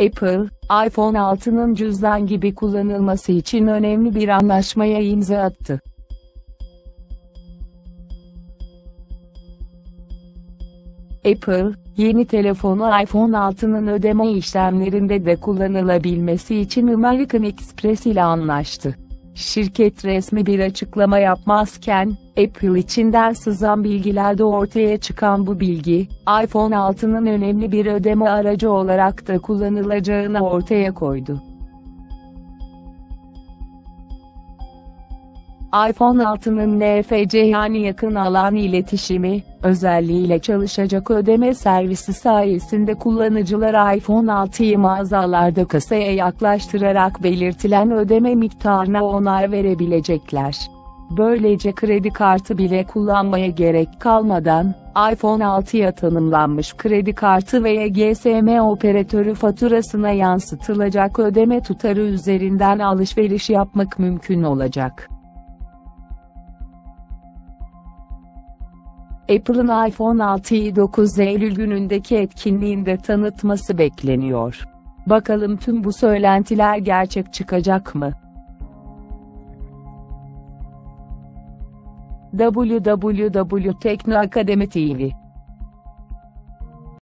Apple, iPhone 6'nın cüzdan gibi kullanılması için önemli bir anlaşmaya imza attı. Apple, yeni telefonu iPhone 6'nın ödeme işlemlerinde de kullanılabilmesi için American Express ile anlaştı. Şirket resmi bir açıklama yapmazken, Apple içinden sızan bilgilerde ortaya çıkan bu bilgi, iPhone 6'nın önemli bir ödeme aracı olarak da kullanılacağını ortaya koydu. iPhone 6'nın NFC yani yakın alan iletişimi, özelliğiyle çalışacak ödeme servisi sayesinde kullanıcılar iPhone 6'yı mağazalarda kasaya yaklaştırarak belirtilen ödeme miktarına onay verebilecekler. Böylece kredi kartı bile kullanmaya gerek kalmadan, iPhone 6'ya tanımlanmış kredi kartı veya GSM operatörü faturasına yansıtılacak ödeme tutarı üzerinden alışveriş yapmak mümkün olacak. Apple'ın iPhone 6'yı 9 Eylül günündeki etkinliğinde tanıtması bekleniyor. Bakalım tüm bu söylentiler gerçek çıkacak mı? www.teknoakademi TV